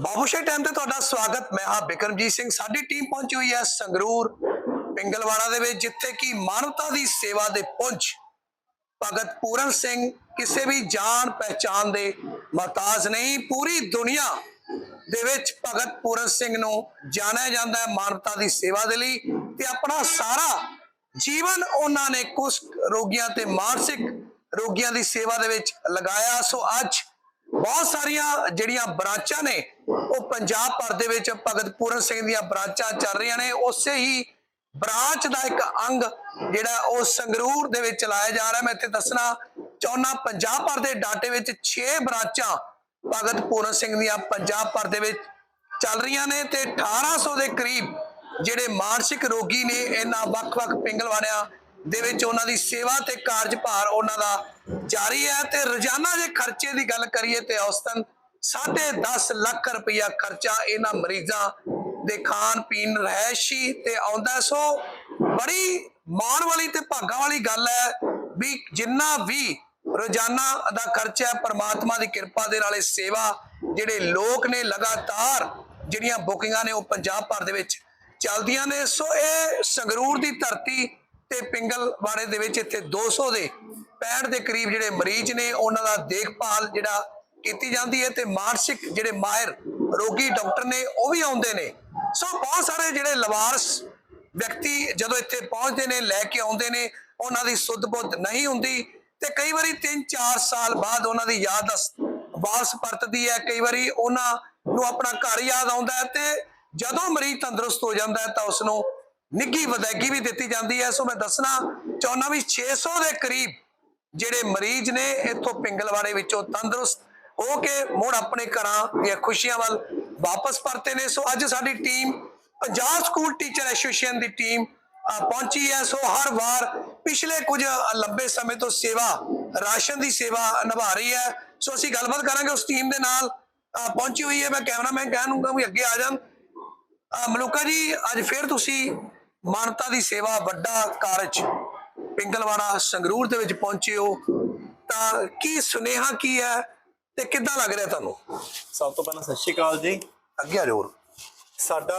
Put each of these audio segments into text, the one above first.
ਬਾਬੂਸ਼ੇ time ਤੇ ਤੁਹਾਡਾ ਸਵਾਗਤ ਮੈਂ ਹਾਂ। ਬਿਕਰਮਜੀਤ ਸਿੰਘ ਸਾਡੀ ਟੀਮ ਪਹੁੰਚੀ ਹੋਈ ਹੈ। ਸੰਗਰੂਰ ਪਿੰਗਲਵਾੜਾ ਦੇ ਵਿੱਚ ਜਿੱਥੇ ਕਿ ਮਾਨਵਤਾ ਦੀ ਸੇਵਾ ਦੇ ਪੁੰਜ ਭਗਤ ਪੂਰਨ ਸਿੰਘ ਕਿਸੇ ਵੀ ਜਾਣ ਪਹਿਚਾਨ ਦੇ ਮਹਤਾਜ ਨਹੀਂ, ਪੂਰੀ ਦੁਨੀਆ ਦੇ ਵਿੱਚ ਭਗਤ ਪੂਰਨ ਸਿੰਘ ਨੂੰ ਜਾਣਿਆ ਜਾਂਦਾ ਹੈ ਮਾਨਵਤਾ ਦੀ ਸੇਵਾ ਦੇ ਲਈ ਤੇ ਆਪਣਾ ਸਾਰਾ ਜੀਵਨ ਉਹਨਾਂ ਨੇ ਕੁਸ਼ਕ ਰੋਗੀਆਂ ਤੇ ਮਾਨਸਿਕ ਰੋਗੀਆਂ ਦੀ ਸੇਵਾ ਦੇ ਵਿੱਚ ਲਗਾਇਆ। ਸੋ ਅੱਜ ਬਹੁਤ ਸਾਰੀਆਂ ਜਿਹੜੀਆਂ ਬ੍ਰਾਂਚਾਂ ਨੇ, ਉਹ ਪੰਜਾਬ ਭਰ ਦੇ ਵਿੱਚ ਭਗਤ ਪੂਰਨ ਸਿੰਘ ਦੀਆਂ ਬਰਾਂਚਾਂ ਚੱਲ ਰਹੀਆਂ ਨੇ। ਉਸੇ ਹੀ ਬ੍ਰਾਂਚ ਦਾ ਇੱਕ ਅੰਗ ਜਿਹੜਾ ਉਹ ਸੰਗਰੂਰ ਦੇ ਵਿੱਚ ਚਲਾਇਆ ਜਾ ਰਿਹਾ। ਮੈਂ ਇੱਥੇ ਦੱਸਣਾ ਚਾਹੁੰਦਾ ਪੰਜਾਬ ਭਰ ਦੇ ਡਾਟੇ ਵਿੱਚ 6 ਬ੍ਰਾਂਚਾਂ ਭਗਤ ਪੂਰਨ ਸਿੰਘ ਦੀਆਂ ਪੰਜਾਬ ਭਰ ਦੇ ਵਿੱਚ ਚੱਲ ਰਹੀਆਂ ਨੇ ਤੇ 1800 ਦੇ ਕਰੀਬ ਜਿਹੜੇ ਮਾਨਸਿਕ ਰੋਗੀ ਨੇ, ਇਹਨਾਂ ਵੱਖ-ਵੱਖ ਪਿੰਗਲਵਾੜਿਆਂ ਦੇ ਵਿੱਚ ਉਹਨਾਂ ਦੀ ਸੇਵਾ ਤੇ ਕਾਰਜਭਾਰ ਉਹਨਾਂ ਦਾ ਜਾਰੀ ਹੈ ਤੇ ਰੋਜ਼ਾਨਾ ਜੇ ਖਰਚੇ ਦੀ ਗੱਲ ਕਰੀਏ ਤੇ ਔਸਤਨ 10.5 ਲੱਖ ਰੁਪਇਆ ਖਰਚਾ ਇਹਨਾਂ ਮਰੀਜ਼ਾਂ ਦੇ ਖਾਣ ਪੀਣ ਰਹਿਸ਼ੀ ਤੇ ਆਉਂਦਾ ਸੋ ਬੜੀ ਮਾਣ ਵਾਲੀ ਤੇ ਭਾਗਾਂ ਵਾਲੀ ਗੱਲ ਹੈ ਵੀ ਜਿੰਨਾ ਵੀ ਰੋਜ਼ਾਨਾ ਦਾ ਖਰਚਾ ਪਰਮਾਤਮਾ ਦੀ ਕਿਰਪਾ ਦੇ ਨਾਲ ਇਹ ਸੇਵਾ ਜਿਹੜੇ ਲੋਕ ਨੇ ਲਗਾਤਾਰ ਜਿਹੜੀਆਂ ਬੁਕਿੰਗਾਂ ਨੇ ਉਹ ਪੰਜਾਬ ਭਰ ਦੇ ਵਿੱਚ ਚੱਲਦੀਆਂ ਨੇ। ਸੋ ਇਹ ਸੰਗਰੂਰ ਦੀ ਧਰਤੀ ਤੇ ਪਿੰਗਲਵਾੜੇ ਦੇ ਵਿੱਚ ਇੱਥੇ 200 ਦੇ 65 ਦੇ ਕਰੀਬ ਜਿਹੜੇ ਮਰੀਜ਼ ਨੇ, ਉਹਨਾਂ ਦਾ ਦੇਖਭਾਲ ਜਿਹੜਾ ਕੀਤੀ ਜਾਂਦੀ ਹੈ ਤੇ ਮਾਨਸਿਕ ਜਿਹੜੇ ਮਾਹਿਰ ਰੋਗੀ ਡਾਕਟਰ ਨੇ, ਉਹ ਵੀ ਆਉਂਦੇ ਨੇ। ਸੋ ਬਹੁਤ ਸਾਰੇ ਜਿਹੜੇ ਲਵਾਰਸ ਵਿਅਕਤੀ ਜਦੋਂ ਇੱਥੇ ਪਹੁੰਚਦੇ ਨੇ, ਲੈ ਕੇ ਆਉਂਦੇ ਨੇ, ਉਹਨਾਂ ਦੀ ਸੁੱਧ ਬੁੱਧ ਨਹੀਂ ਹੁੰਦੀ ਤੇ ਕਈ ਵਾਰੀ 3-4 ਸਾਲ ਬਾਅਦ ਉਹਨਾਂ ਦੀ ਯਾਦ ਵਾਪਸ ਪਰਤਦੀ ਹੈ। ਕਈ ਵਾਰੀ ਉਹਨਾਂ ਨੂੰ ਆਪਣਾ ਘਰ ਯਾਦ ਆਉਂਦਾ ਹੈ ਤੇ ਜਦੋਂ ਮਰੀਜ਼ ਤੰਦਰੁਸਤ ਹੋ ਜਾਂਦਾ ਹੈ ਤਾਂ ਉਸ ਨੂੰ ਨਿੱਘੀ ਵਿਦਾਇਗੀ ਵੀ ਦਿੱਤੀ ਜਾਂਦੀ ਹੈ। ਸੋ ਮੈਂ ਦੱਸਣਾ ਚਾਹੁੰਦਾ ਵੀ 600 ਦੇ ਕਰੀਬ ਜਿਹੜੇ ਮਰੀਜ਼ ਨੇ ਇੱਥੋਂ ਪਿੰਗਲਵਾੜੇ ਵਿੱਚੋਂ ਤੰਦਰੁਸਤ ਹੋ ਕੇ ਮੁੜ ਆਪਣੇ ਘਰਾਂ ਦੀਆਂ ਖੁਸ਼ੀਆਂ ਵੱਲ ਵਾਪਸ ਪਰਤੇ ਨੇ। ਸੋ ਅੱਜ ਸਾਡੀ team, Punjab school teacher association ਦੀ ਟੀਮ ਪਹੁੰਚੀ ਹੈ। ਸੋ ਹਰ ਵਾਰ ਪਿਛਲੇ ਕੁਝ ਲੰਬੇ ਸਮੇਂ ਤੋਂ ਸੇਵਾ, ਰਾਸ਼ਨ ਦੀ ਸੇਵਾ ਨਿਭਾ ਰਹੀ ਹੈ। ਸੋ ਅਸੀਂ ਗੱਲਬਾਤ ਕਰਾਂਗੇ ਉਸ ਟੀਮ ਦੇ ਨਾਲ। ਪਹੁੰਚੀ ਹੋਈ ਹੈ। ਮੈਂ ਕੈਮਰਾਮੈਨ ਕਹਿ ਵੀ ਅੱਗੇ ਆ ਜਾਣ। ਮਲੂਕਾ ਜੀ, ਅੱਜ ਫੇਰ ਤੁਸੀਂ ਮਾਨਵਤਾ ਦੀ ਸੇਵਾ ਵੱਡਾ ਕਾਰਜ ਪਿੰਗਲਵਾੜਾ ਸੰਗਰੂਰ ਦੇ ਵਿੱਚ ਪਹੁੰਚੇ ਹੋ ਤਾਂ ਕੀ ਸੁਨੇਹਾ ਕੀ ਹੈ ਤੇ ਕਿੱਦਾਂ ਲੱਗ ਰਿਹਾ ਤੁਹਾਨੂੰ? ਸਭ ਤੋਂ ਪਹਿਲਾਂ ਸਤਿ ਸ਼੍ਰੀ ਅਕਾਲ ਜੀ। ਅੱਗੇ ਆ ਜੋਰ ਸਾਡਾ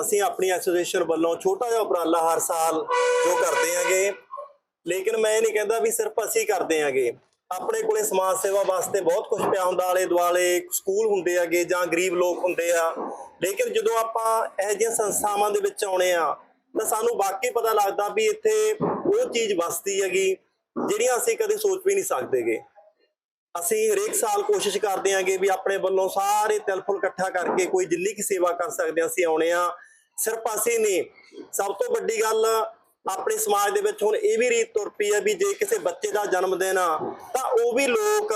ਅਸੀਂ ਆਪਣੀ ਐਸੋਸੀਏਸ਼ਨ ਵੱਲੋਂ ਛੋਟਾ ਜਿਹਾ ਉਪਰਾਲਾ ਹਰ ਸਾਲ ਜੋ ਕਰਦੇ ਆਂਗੇ। ਲੇਕਿਨ ਮੈਂ ਇਹ ਨਹੀਂ ਕਹਿੰਦਾ ਵੀ ਸਿਰਫ ਅਸੀਂ ਕਰਦੇ ਆਂਗੇ। ਆਪਣੇ ਕੋਲੇ ਸਮਾਜ ਸੇਵਾ ਵਾਸਤੇ ਬਹੁਤ ਕੁਝ ਪਿਆ ਹੁੰਦਾ, ਆਲੇ ਦੁਆਲੇ ਸਕੂਲ ਹੁੰਦੇ ਆਗੇ ਜਾਂ ਗਰੀਬ ਲੋਕ ਹੁੰਦੇ ਆ। ਲੇਕਿਨ ਜਦੋਂ ਆਪਾਂ ਇਹੋ ਜਿਹੀਆਂ ਸੰਸਥਾਵਾਂ ਦੇ ਵਿੱਚ ਆਉਣੇ ਆ, ਤਾਂ ਸਾਨੂੰ ਵਾਕਈ ਪਤਾ ਲੱਗਦਾ ਵੀ ਇੱਥੇ ਉਹ ਚੀਜ਼ ਵਸਦੀ ਹੈਗੀ, ਜਿਹੜੀਆਂ ਅਸੀਂ ਕਦੇ ਸੋਚ ਵੀ ਨਹੀਂ ਸਕਦੇਗੇ। ਅਸੀਂ ਹਰੇਕ ਸਾਲ ਕੋਸ਼ਿਸ਼ ਕਰਦੇ ਆਂਗੇ ਵੀ ਆਪਣੇ ਵੱਲੋਂ ਸਾਰੇ ਤਿਲਫੁਲ ਇਕੱਠਾ ਕਰਕੇ ਕੋਈ ਜਿੰਨੀ ਕੀ ਸੇਵਾ ਕਰ ਸਕਦੇ ਹਾਂ, ਅਸੀਂ ਆਉਣੇ ਆ। ਸਿਰਫ ਅਸੀਂ ਨਹੀਂ, ਸਭ ਤੋਂ ਵੱਡੀ ਗੱਲ ਆਪਣੇ ਸਮਾਜ ਦੇ ਵਿੱਚ ਹੁਣ ਇਹ ਵੀ ਰੀਤ ਤੁਰ ਪਈ ਹੈ ਵੀ ਜੇ ਕਿਸੇ ਬੱਚੇ ਦਾ ਜਨਮ ਦਿਨ ਆ, ਤਾਂ ਉਹ ਵੀ ਲੋਕ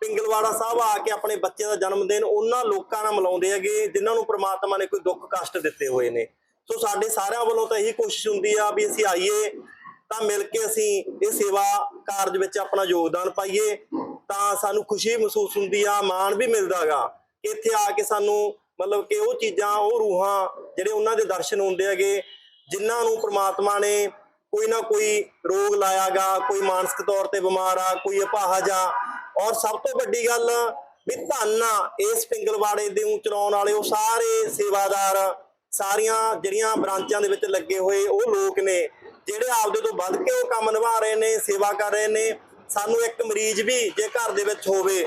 ਪਿੰਗਲਵਾੜਾ ਸਾਹਿਬ ਆ ਕੇ ਆਪਣੇ ਬੱਚੇ ਦਾ ਜਨਮ ਦਿਨ ਉਹਨਾਂ ਲੋਕਾਂ ਨਾਲ ਮਿਲਾਉਂਦੇ ਹੈਗੇ, ਜਿਨ੍ਹਾਂ ਨੂੰ ਪ੍ਰਮਾਤਮਾ ਨੇ ਕੋਈ ਦੁੱਖ ਕਸ਼ਟ ਦਿੱਤੇ ਹੋਏ ਨੇ। ਸੋ ਸਾਡੇ ਸਾਰਿਆਂ ਵੱਲੋਂ ਤਾਂ ਇਹੀ ਕੋਸ਼ਿਸ਼ ਹੁੰਦੀ ਆ ਵੀ ਅਸੀਂ ਆਈਏ, ਤਾਂ ਮਿਲ ਕੇ ਅਸੀਂ ਇਹ ਸੇਵਾ ਕਾਰਜ ਵਿੱਚ ਆਪਣਾ ਯੋਗਦਾਨ ਪਾਈਏ, ਤਾਂ ਸਾਨੂੰ ਖੁਸ਼ੀ ਮਹਿਸੂਸ ਹੁੰਦੀ ਆ, ਮਾਣ ਵੀ ਮਿਲਦਾਗਾ ਕਿ ਇੱਥੇ ਆ ਕੇ ਸਾਨੂੰ ਮਤਲਬ ਕਿ ਉਹ ਚੀਜ਼ਾਂ, ਉਹ ਰੂਹਾਂ ਜਿਹੜੇ ਉਹਨਾਂ ਦੇ ਦਰਸ਼ਨ ਹੁੰਦੇ ਹੈਗੇ ਜਿਨ੍ਹਾਂ ਨੂੰ ਪ੍ਰਮਾਤਮਾ ਨੇ ਕੋਈ ਨਾ ਕੋਈ ਰੋਗ ਲਾਇਆਗਾ, ਕੋਈ ਮਾਨਸਿਕ ਤੌਰ ਤੇ ਬਿਮਾਰ ਆ, ਕੋਈ ਅਪਾਹਜ ਆ। ਔਰ ਸਭ ਤੋਂ ਵੱਡੀ ਗੱਲ ਵੀ ਧੰਨ ਇਸ ਪਿੰਗਲਵਾੜੇ ਦੇ ਨੂੰ ਚਲਾਉਣ ਵਾਲੇ, ਉਹ ਸਾਰੇ ਸੇਵਾਦਾਰ, ਸਾਰੀਆਂ ਜਿਹੜੀਆਂ ਬ੍ਰਾਂਚਾਂ ਦੇ ਵਿੱਚ ਲੱਗੇ ਹੋਏ ਉਹ ਲੋਕ ਨੇ, ਜਿਹੜੇ ਆਪਦੇ ਤੋਂ ਵੱਧ ਕੇ ਉਹ ਕੰਮ ਨਿਭਾ ਰਹੇ ਨੇ, ਸੇਵਾ ਕਰ ਰਹੇ ਨੇ। ਸਾਨੂੰ ਇੱਕ ਮਰੀਜ਼ ਵੀ ਜੇ ਘਰ ਦੇ ਵਿੱਚ ਹੋਵੇ,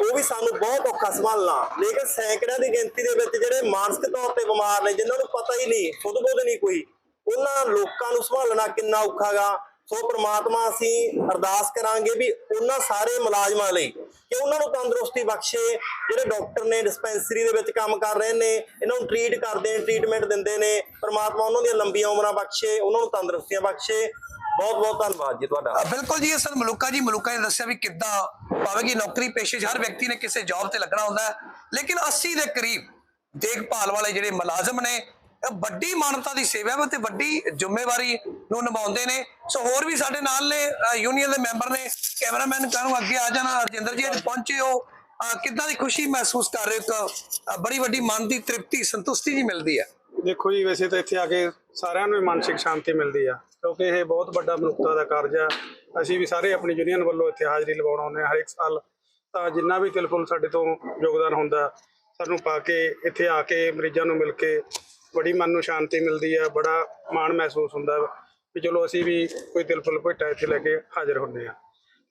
ਉਹ ਵੀ ਸਾਨੂੰ ਬਹੁਤ ਔਖਾ ਸੰਭਾਲਣਾ। ਲੇਕਿਨ ਸੈਂਕੜਿਆਂ ਦੀ ਗਿਣਤੀ ਦੇ ਵਿੱਚ ਜਿਹੜੇ ਮਾਨਸਿਕ ਤੌਰ ਤੇ ਬਿਮਾਰ ਨੇ, ਜਿਨ੍ਹਾਂ ਨੂੰ ਪਤਾ ਹੀ ਨਹੀਂ ਖੁਦ ਬੁੱਧ ਨਹੀਂ ਕੋਈ ਉਹਨਾਂ ਲੋਕਾਂ ਨੂੰ ਸੰਭਾਲਣਾ ਕਿੰਨਾ ਔਖਾਗਾ। ਸੋ ਪ੍ਰਮਾਤਮਾ ਅਸੀਂ ਅਰਦਾਸ ਕਰਾਂਗੇ ਵੀ ਉਹਨਾਂ ਸਾਰੇ ਮੁਲਾਜ਼ਮਾਂ ਲਈ ਕਿ ਉਹਨਾਂ ਨੂੰ ਤੰਦਰੁਸਤੀ ਬਖਸ਼ੇ। ਜਿਹੜੇ ਡਾਕਟਰ ਨੇ ਡਿਸਪੈਂਸਰੀ ਦੇ ਵਿੱਚ ਕੰਮ ਕਰ ਰਹੇ ਨੇ, ਇਹਨਾਂ ਨੂੰ ਟ੍ਰੀਟ ਕਰਦੇ ਨੇ ਟ੍ਰੀਟਮੈਂਟ ਦਿੰਦੇ ਨੇ। ਪ੍ਰਮਾਤਮਾ ਉਹਨਾਂ ਦੀਆਂ ਲੰਬੀਆਂ ਉਮਰਾਂ ਬਖਸ਼ੇ, ਉਹਨਾਂ ਨੂੰ ਤੰਦਰੁਸਤੀਆਂ ਬਖਸ਼ੇ। ਬਹੁਤ ਬਹੁਤ ਧੰਨਵਾਦ ਜੀ ਤੁਹਾਡਾ। ਬਿਲਕੁਲ ਜੀ ਅਸਲ ਮਲੂਕਾ ਜੀ। ਮਲੂਕਾ ਨੇ ਦੱਸਿਆ ਵੀ ਕਿੱਦਾਂ ਭਾਵੇਂ ਕਿ ਨੌਕਰੀ ਪੇਸ਼ੇ 'ਚ ਹਰ ਵਿਅਕਤੀ ਨੇ ਕਿਸੇ ਜੌਬ ਤੇ ਲੱਗਣਾ ਹੁੰਦਾ ਲੇਕਿਨ 80 ਦੇ ਕਰੀਬ ਦੇਖਭਾਲ ਵਾਲੇ ਜਿਹੜੇ ਮੁਲਾਜ਼ਮ ਨੇ ਵੱਡੀ ਮਾਨਵਤਾ ਦੀ ਸੇਵਾ ਤੇ ਵੱਡੀ ਜ਼ਿੰਮੇਵਾਰੀ ਨੂੰ ਨਿਭਾਉਂਦੇ ਨੇ। ਸੋ ਹੋਰ ਵੀ ਸਾਡੇ ਨਾਲ ਨੇ ਯੂਨੀਅਨ ਦੇ ਮੈਂਬਰ ਨੇ। ਕੈਮਰਾਮੈਨ ਕਾਹਨੂੰ ਅੱਗੇ ਆ ਜਾਣਾ? ਰਜਿੰਦਰ ਜੀ, ਅੱਜ ਪਹੁੰਚੇ ਹੋ। ਕਿੱਦਾਂ ਦੀ ਖੁਸ਼ੀ ਮਹਿਸੂਸ ਕਰ ਰਹੇ ਹੋ? ਇੱਕ ਬੜੀ ਵੱਡੀ ਮਨ ਦੀ ਤ੍ਰਿਪਤੀ, ਸੰਤੁਸ਼ਟੀ ਜੀ ਮਿਲਦੀ ਹੈ। ਦੇਖੋ ਜੀ, ਵੈਸੇ ਤਾਂ ਇੱਥੇ ਆ ਕੇ ਸਾਰਿਆਂ ਨੂੰ ਮਾਨਸਿਕ ਸ਼ਾਂਤੀ ਮਿਲਦੀ ਆ, ਕਿਉਂਕਿ ਇਹ ਬਹੁਤ ਵੱਡਾ ਮਨੁੱਖਤਾ ਦਾ ਕਾਰਜ ਆ। ਅਸੀਂ ਵੀ ਸਾਰੇ ਆਪਣੀ ਯੂਨੀਅਨ ਵੱਲੋਂ ਇੱਥੇ ਹਾਜ਼ਰੀ ਲਵਾਉਣ ਆਉਂਦੇ ਹਾਂ ਹਰ ਇੱਕ ਸਾਲ। ਤਾਂ ਜਿੰਨਾ ਵੀ ਤਿਲਫੁਲ ਸਾਡੇ ਤੋਂ ਯੋਗਦਾਨ ਹੁੰਦਾ, ਸਾਨੂੰ ਪਾ ਕੇ ਇੱਥੇ ਆ ਕੇ ਮਰੀਜ਼ਾਂ ਨੂੰ ਮਿਲ ਕੇ ਬੜੀ ਮਨ ਨੂੰ ਸ਼ਾਂਤੀ ਮਿਲਦੀ ਹੈ ਬੜਾ ਮਾਣ ਮਹਿਸੂਸ ਹੁੰਦਾ ਵਾ ਚਲੋ ਅਸੀਂ ਵੀ ਕੋਈ ਦਿਲ ਫੁੱਲ ਭੇਟਾ ਇੱਥੇ ਲੈ ਕੇ ਹਾਜ਼ਰ ਹੁੰਦੇ ਆ।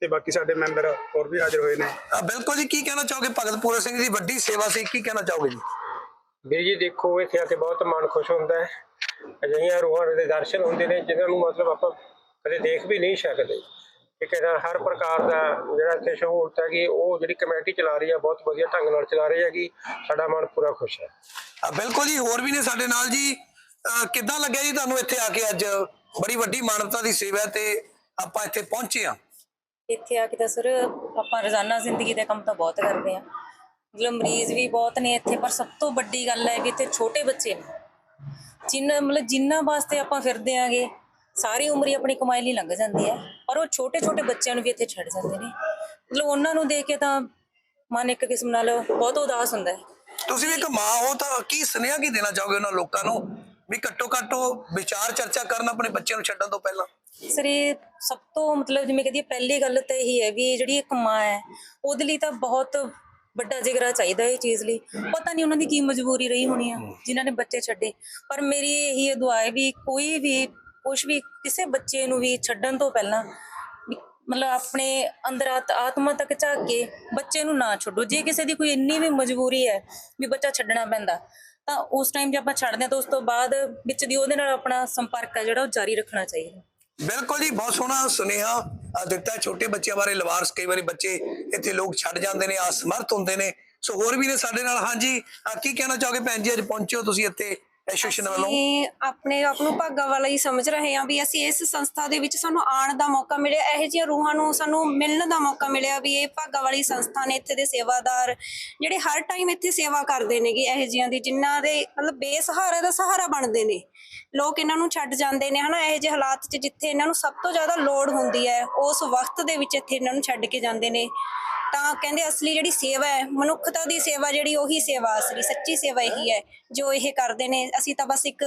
ਤੇ ਬਾਕੀ ਸਾਡੇ ਮੈਂਬਰ ਹੋਰ ਵੀ ਹਾਜ਼ਰ ਹੋਏ ਨੇ। ਬਿਲਕੁਲ ਜੀ ਕੀ ਕਹਿਣਾ ਚਾਹੋਗੇ? ਭਗਤ ਪੂਰਨ ਸਿੰਘ ਦੀ ਵੱਡੀ ਸੇਵਾ ਸੀ ਕੀ ਕਹਿਣਾ ਚਾਹੋਗੇ ਜੀ? ਵੀਰ ਜੀ ਦੇਖੋ ਇੱਥੇ ਆ ਕੇ ਬਹੁਤ ਮਨ ਖੁਸ਼ ਹੁੰਦਾ ਹੈ। ਅਜਿਹੀਆਂ ਰੂਹਾਂ ਦੇ ਦਰਸ਼ਨ ਹੁੰਦੇ ਨੇ ਜਿਨ੍ਹਾਂ ਨੂੰ ਮਤਲਬ ਆਪਾਂ ਕਦੇ ਦੇਖ ਵੀ ਨਹੀਂ ਸਕਦੇ। ਠੀਕ ਹੈ ਨਾ ਹਰ ਪ੍ਰਕਾਰ ਦਾ ਜਿਹੜਾ ਇੱਥੇ ਸਹੂਲਤ ਹੈਗੀ ਉਹ ਜਿਹੜੀ ਕਮੇਟੀ ਚਲਾ ਰਹੀ ਹੈ ਬਹੁਤ ਵਧੀਆ ਢੰਗ ਨਾਲ ਚਲਾ ਰਹੀ ਹੈਗੀ। ਸਾਡਾ ਮਨ ਪੂਰਾ ਖੁਸ਼ ਹੈ। ਬਿਲਕੁਲ ਜੀ ਹੋਰ ਵੀ ਨੇ ਸਾਡੇ ਨਾਲ ਜੀ। ਕਿੱਦਾਂ ਲੱਗਿਆ ਜੀ ਤੁਹਾਨੂੰ ਇੱਥੇ ਆ ਕੇ ਅੱਜ? ਬੜੀ ਵੱਡੀ ਮਾਨਵਤਾ ਦੀ ਸੇਵਾ ਤੇ ਆਪਾਂ ਇੱਥੇ ਪਹੁੰਚੇ ਆ ਇੱਥੇ ਆ ਕੇ ਤਾਂ ਸਰ ਆਪਾਂ ਰੋਜ਼ਾਨਾ ਜ਼ਿੰਦਗੀ ਦੇ ਕੰਮ ਤਾਂ ਬਹੁਤ ਕਰਦੇ ਆ ਮਤਲਬ ਮਰੀਜ਼ ਵੀ ਬਹੁਤ ਨੇ ਇੱਥੇ ਪਰ ਸਭ ਤੋਂ ਵੱਡੀ ਗੱਲ ਹੈ ਕਿ ਇੱਥੇ ਛੋਟੇ ਬੱਚੇ ਨੇ। ਜਿੰਨਾ ਮਤਲਬ ਜਿੰਨਾ ਵਾਸਤੇ ਆਪਾਂ ਫਿਰਦੇ ਆਂਗੇ ਸਾਰੀ ਉਮਰ ਹੀ ਆਪਣੀ ਕਮਾਈ ਲਈ ਲੰਘ ਜਾਂਦੀ ਹੈ ਪਰ ਉਹ ਛੋਟੇ ਛੋਟੇ ਬੱਚਿਆਂ ਨੂੰ ਵੀ ਇੱਥੇ ਛੱਡ ਜਾਂਦੇ ਨੇ। ਮਤਲਬ ਉਹਨਾਂ ਨੂੰ ਦੇਖ ਕੇ ਤਾਂ ਮਨ ਇੱਕ ਕਿਸਮ ਨਾਲ ਬਹੁਤ ਉਦਾਸ ਹੁੰਦਾ ਹੈ। ਤੁਸੀਂ ਵੀ ਇੱਕ ਮਾਂ ਹੋ ਤਾਂ ਕੀ ਸੁਨੇਹਾ ਕੀ ਦੇਣਾ ਚਾਹੋਗੇ ਉਹਨਾਂ ਲੋਕਾਂ ਨੂੰ? ਵੀ ਘੱਟੋ ਘੱਟ ਵਿਚਾਰ ਚਰਚਾ ਕਰਨ ਆਪਣੇ ਬੱਚਿਆਂ ਨੂੰ ਛੱਡਣ ਤੋਂ ਪਹਿਲਾਂ। ਸਰ ਇਹ ਸਭ ਤੋਂ ਮਤਲਬ ਜਿਵੇਂ ਕਹਦੀ ਪਹਿਲੀ ਗੱਲ ਤਾਂ ਇਹੀ ਹੈ ਵੀ ਜਿਹੜੀ ਇੱਕ ਮਾਂ ਹੈ ਉਹਦੇ ਲਈ ਤਾਂ ਬਹੁਤ ਵੱਡਾ ਜਿਗਰਾ ਚਾਹੀਦਾ ਇਹ ਚੀਜ਼ ਲਈ। ਪਤਾ ਨਹੀਂ ਉਹਨਾਂ ਦੀ ਕੀ ਮਜਬੂਰੀ ਰਹੀ ਹੋਣੀ ਆ ਜਿਨ੍ਹਾਂ ਨੇ ਬੱਚੇ ਛੱਡੇ। ਪਰ ਮੇਰੀ ਇਹੀ ਇਹ ਦੁਆ ਹੈ ਵੀ ਕੋਈ ਵੀ ਕੁਛ ਵੀ ਕਿਸੇ ਬੱਚੇ ਨੂੰ ਵੀ ਛੱਡਣ ਤੋਂ ਪਹਿਲਾਂ ਮਤਲਬ ਆਪਣੇ ਅੰਦਰ ਆਤਮਾ ਤੱਕ ਝਾਕ ਕੇ ਬੱਚੇ ਨੂੰ ਨਾ ਛੱਡੋ। ਜੇ ਕਿਸੇ ਦੀ ਕੋਈ ਇੰਨੀ ਵੀ ਮਜਬੂਰੀ ਹੈ ਵੀ ਬੱਚਾ ਛੱਡਣਾ ਪੈਂਦਾ, ਤਾਂ ਉਸ ਟਾਈਮ ਜੇ ਆਪਾਂ ਛੱਡਦੇ ਹਾਂ ਤਾਂ ਉਸ ਤੋਂ ਬਾਅਦ ਵਿੱਚ ਦੀ ਉਹਦੇ ਨਾਲ ਆਪਣਾ ਸੰਪਰਕ ਹੈ ਜਿਹੜਾ ਉਹ ਜਾਰੀ ਰੱਖਣਾ ਚਾਹੀਦਾ। ਬਿਲਕੁਲ ਜੀ, ਬਹੁਤ ਸੋਹਣਾ ਸੁਨੇਹਾ ਦਿੱਤਾ ਛੋਟੇ ਬੱਚਿਆਂ ਬਾਰੇ, ਲਵਾਰਸ ਕਈ ਵਾਰੀ ਬੱਚੇ ਇੱਥੇ ਲੋਕ ਛੱਡ ਜਾਂਦੇ ਨੇ, ਅਸਮਰਥ ਹੁੰਦੇ ਨੇ। ਸੋ ਹੋਰ ਵੀ ਨੇ ਸਾਡੇ ਨਾਲ? ਹਾਂਜੀ ਕੀ ਕਹਿਣਾ ਚਾਹੋਗੇ ਭੈਣ ਜੀ? ਅੱਜ ਪਹੁੰਚੇ ਹੋ ਤੁਸੀਂ ਇੱਥੇ। ਐਸੋਸੀਏਸ਼ਨ ਵੱਲੋਂ ਅਸੀਂ ਆਪਣੇ ਆਪ ਨੂੰ ਭਾਗਾ ਵਾਲਾ ਹੀ ਸਮਝ ਰਹੇ ਹਾਂ ਵੀ ਅਸੀਂ ਇਸ ਸੰਸਥਾ ਦੇ ਵਿੱਚ ਸਾਨੂੰ ਆਉਣ ਦਾ ਮੌਕਾ ਮਿਲਿਆ ਇਹੋ ਜਿਹੀਆਂ ਰੂਹਾਂ ਨੂੰ ਸਾਨੂੰ ਮਿਲਣ ਦਾ ਮੌਕਾ ਮਿਲਿਆ ਵੀ ਇਹ ਭਾਗਾ ਵਾਲੀ ਸੰਸਥਾ ਨੇ ਇੱਥੇ ਦੇ ਸੇਵਾਦਾਰ ਜਿਹੜੇ ਹਰ ਟਾਈਮ ਇੱਥੇ ਸੇਵਾ ਕਰਦੇ ਨੇਗੇ ਇਹੋ ਜਿਹੀਆਂ ਦੀ ਜਿਨ੍ਹਾਂ ਦੇ ਮਤਲਬ ਬੇਸਹਾਰਾ ਦਾ ਸਹਾਰਾ ਬਣਦੇ ਨੇ। ਲੋਕ ਇਹਨਾਂ ਨੂੰ ਛੱਡ ਜਾਂਦੇ ਨੇ ਹਨਾ? ਇਹੋ ਜਿਹੇ ਹਾਲਾਤ 'ਚ ਜਿੱਥੇ ਇਹਨਾਂ ਨੂੰ ਸਭ ਤੋਂ ਜ਼ਿਆਦਾ ਲੋੜ ਹੁੰਦੀ ਹੈ ਉਸ ਵਕਤ ਦੇ ਵਿੱਚ ਇੱਥੇ ਇਹਨਾਂ ਨੂੰ ਛੱਡ ਕੇ ਜਾਂਦੇ ਨੇ। ਤਾਂ ਕਹਿੰਦੇ ਅਸਲੀ ਜਿਹੜੀ ਸੇਵਾ ਹੈ ਮਨੁੱਖਤਾ ਦੀ ਸੇਵਾ ਜਿਹੜੀ ਉਹੀ ਸੇਵਾ ਅਸਲੀ ਸੱਚੀ ਸੇਵਾ ਇਹੀ ਹੈ ਜੋ ਇਹ ਕਰਦੇ ਨੇ। ਅਸੀਂ ਤਾਂ ਬਸ ਇੱਕ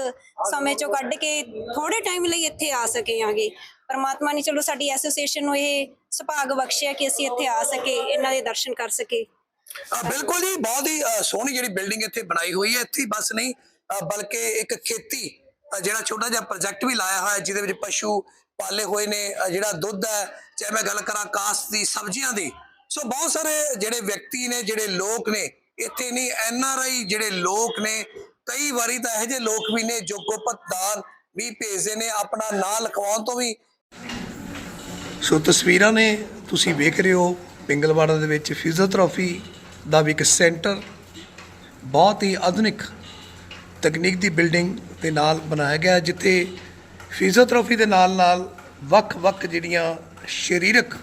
ਸਮੇਂ ਚੋਂ ਕੱਢ ਕੇ ਥੋੜੇ ਟਾਈਮ ਲਈ ਇੱਥੇ ਆ ਸਕੇ ਆਂਗੇ। ਪਰਮਾਤਮਾ ਨੇ ਚਲੋ ਸਾਡੀ ਐਸੋਸੀਏਸ਼ਨ ਨੂੰ ਇਹ ਸੁਭਾਗ ਬਖਸ਼ਿਆ ਕਿ ਅਸੀਂ ਇੱਥੇ ਆ ਸਕੇ ਇਹਨਾਂ ਦੇ ਦਰਸ਼ਨ ਕਰ ਸਕੇ। ਅ, ਬਿਲਕੁਲ ਜੀ ਬਹੁਤ ਹੀ ਅ, ਸੋਹਣੀ ਜਿਹੜੀ ਬਿਲਡਿੰਗ ਇੱਥੇ ਬਣਾਈ ਹੋਈ ਹੈ। ਇੱਥੇ ਹੀ ਬਸ ਨਹੀਂ ਅ, ਬਲਕਿ ਇੱਕ ਖੇਤੀ ਅ, ਜਿਹੜਾ ਛੋਟਾ ਜਿਹਾ ਪ੍ਰੋਜੈਕਟ ਵੀ ਲਾਇਆ ਹੋਇਆ ਹੈ, ਜਿਹਦੇ ਵਿੱਚ ਪਸ਼ੂ ਪਾਲੇ ਹੋਏ ਨੇ ਅ, ਜਿਹੜਾ ਦੁੱਧ ਹੈ ਚਾਹੇ ਮੈਂ ਗੱਲ ਕਰਾਂ ਕਾਸਤ ਦੀ ਸਬਜ਼ੀਆਂ ਦੀ ਸੋ ਬਹੁਤ ਸਾਰੇ ਜਿਹੜੇ ਵਿਅਕਤੀ ਨੇ, ਜਿਹੜੇ ਲੋਕ ਨੇ, ਇੱਥੇ ਨਹੀਂ ਐਨ ਆਰ ਆਈ ਜਿਹੜੇ ਲੋਕ ਨੇ, ਕਈ ਵਾਰੀ ਤਾਂ ਇਹੋ ਜਿਹੇ ਲੋਕ ਵੀ ਨੇ ਜੋ ਗੁਪਤ ਦਾਨ ਵੀ ਭੇਜਦੇ ਨੇ, ਆਪਣਾ ਨਾਂ ਲਿਖਵਾਉਣ ਤੋਂ ਵੀ। ਸੋ ਤਸਵੀਰਾਂ ਨੇ ਤੁਸੀਂ ਵੇਖ ਰਹੇ ਹੋ, ਪਿੰਗਲਵਾੜਾ ਦੇ ਵਿੱਚ ਫਿਜ਼ੀਓਥੈਰੇਪੀ ਦਾ ਵੀ ਇੱਕ ਸੈਂਟਰ, ਬਹੁਤ ਹੀ ਆਧੁਨਿਕ ਤਕਨੀਕ ਦੀ ਬਿਲਡਿੰਗ ਦੇ ਨਾਲ ਬਣਾਇਆ ਗਿਆ ਜਿੱਥੇ ਫਿਜ਼ੀਓਥੈਰੇਪੀ ਦੇ ਨਾਲ ਨਾਲ ਵੱਖ-ਵੱਖ ਜਿਹੜੀਆਂ ਸਰੀਰਕ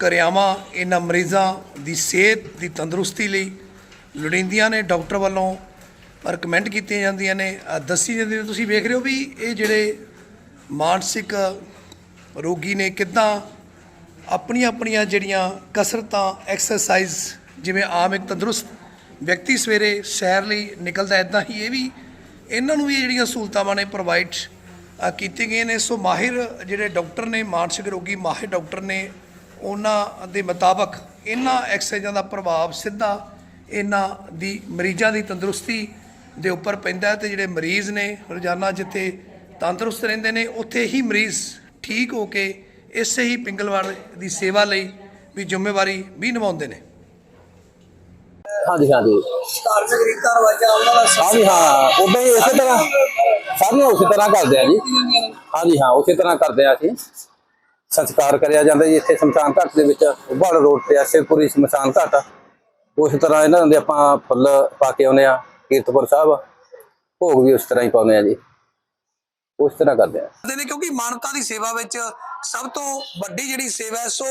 ਕਿਰਿਆਵਾਂ, ਇਹਨਾਂ ਮਰੀਜ਼ਾਂ ਦੀ ਸਿਹਤ ਦੀ ਤੰਦਰੁਸਤੀ ਲਈ ਲੋੜੀਂਦੀਆਂ ਨੇ, ਡਾਕਟਰ ਵੱਲੋਂ ਰეკਮੈਂਡ ਕੀਤੀਆਂ ਜਾਂਦੀਆਂ ਨੇ। ਦੱਸੀ ਜਾਂਦੀ ਨੇ ਤੁਸੀਂ ਵੇਖ ਰਹੇ ਹੋ ਵੀ ਇਹ ਜਿਹੜੇ ਮਾਨਸਿਕ ਰੋਗੀ ਨੇ, ਕਿੱਦਾਂ ਆਪਣੀਆਂ ਆਪਣੀਆਂ ਜਿਹੜੀਆਂ ਕਸਰਤਾਂ ਐਕਸਰਸਾਈਜ਼ ਜਿਵੇਂ ਆਮ ਇੱਕ ਤੰਦਰੁਸਤ ਵਿਅਕਤੀ ਸਵੇਰੇ ਸੈਰ ਲਈ ਨਿਕਲਦਾ ਇਦਾਂ ਹੀ ਇਹ ਵੀ ਇਹਨਾਂ ਨੂੰ ਵੀ ਜਿਹੜੀਆਂ ਸਹੂਲਤਾਵਾਂ ਨੇ ਪ੍ਰੋਵਾਈਡ ਕੀਤੀਆਂ ਗਈਆਂ ਨੇ। ਸੋ ਮਾਹਿਰ ਜਿਹੜੇ ਡਾਕਟਰ ਨੇ, ਮਾਨਸਿਕ ਰੋਗੀ ਮਾਹਿਰ ਡਾਕਟਰ ਨੇ ਉਹਨਾਂ ਦੇ ਮੁਤਾਬਕ ਇਹਨਾਂ ਐਕਸਰਸਾਈਜ਼ਾਂ ਦਾ ਪ੍ਰਭਾਵ ਸਿੱਧਾ ਇਹਨਾਂ ਦੀ ਮਰੀਜ਼ਾਂ ਦੀ ਤੰਦਰੁਸਤੀ ਦੇ ਉੱਪਰ ਪੈਂਦਾ ਹੈ ਤੇ ਜਿਹੜੇ ਮਰੀਜ਼ ਨੇ ਰੋਜ਼ਾਨਾ ਜਿੱਥੇ ਤੰਦਰੁਸਤ ਰਹਿੰਦੇ ਨੇ ਉੱਥੇ ਹੀ ਮਰੀਜ਼ ਠੀਕ ਹੋ ਕੇ ਇਸੇ ਹੀ ਪਿੰਗਲਵਾੜ ਦੀ ਸੇਵਾ ਲਈ ਵੀ ਜ਼ਿੰਮੇਵਾਰੀ ਵੀ ਨਿਭਾਉਂਦੇ ਨੇ। ਹਾਂਜੀ ਹਾਂਜੀ। ਧਾਰਮਿਕ ਰੀਤਾਂ ਰਵਾਜਾਂ ਉਹਨਾਂ ਦਾ ਹਾਂਜੀ ਹਾਂ। ਉਦਾਂ ਹੀ ਇਸੇ ਤਰ੍ਹਾਂ ਸਾਰੀਆਂ ਉਸੇ ਤਰ੍ਹਾਂ ਕਰਦੇ ਆ ਜੀ। ਹਾਂਜੀ ਹਾਂ ਉਸੇ ਤਰ੍ਹਾਂ ਕਰਦੇ ਆ ਅਸੀਂ। ਸੰਸਕਾਰ ਕਰਿਆ ਜਾਂਦਾ ਜੀ। ਇੱਥੇ ਸ਼ਮਸ਼ਾਨ ਘਾਟ ਦੇ ਵਿੱਚ ਉਬਾਲ ਰੋਡ ਤੇ ਆ ਸ਼ਮਸ਼ਾਨ ਘਾਟ ਉਸ ਤਰ੍ਹਾਂ ਇਹਨਾਂ ਦੇ ਆਪਾਂ ਫੁੱਲ ਪਾ ਕੇ ਆਉਂਦੇ ਆ, ਕੀਰਤਪੁਰ ਸਾਹਿਬ। ਭੋਗ ਵੀ ਉਸ ਤਰ੍ਹਾਂ ਹੀ ਪਾਉਂਦੇ ਆ ਜੀ। ਉਸ ਤਰ੍ਹਾਂ ਕਰਦੇ ਆ। ਨੇ ਕਿਉਂਕਿ ਮਾਨਵਤਾ ਦੀ ਸੇਵਾ ਵਿੱਚ ਸਭ ਤੋਂ ਵੱਡੀ ਜਿਹੜੀ ਸੇਵਾ ਹੈ, ਸੋ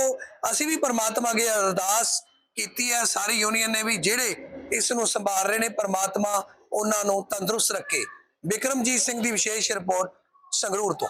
ਅਸੀਂ ਵੀ ਪਰਮਾਤਮਾ ਅੱਗੇ ਅਰਦਾਸ ਕੀਤੀ ਹੈ। ਸਾਰੀ ਯੂਨੀਅਨ ਨੇ ਵੀ ਜਿਹੜੇ ਇਸ ਨੂੰ ਸੰਭਾਲ ਰਹੇ ਨੇ, ਪਰਮਾਤਮਾ ਉਹਨਾਂ ਨੂੰ ਤੰਦਰੁਸਤ ਰੱਖੇ। ਬਿਕਰਮਜੀਤ ਸਿੰਘ ਦੀ ਵਿਸ਼ੇਸ਼ ਰਿਪੋਰਟ ਸੰਗਰੂਰ ਤੋਂ।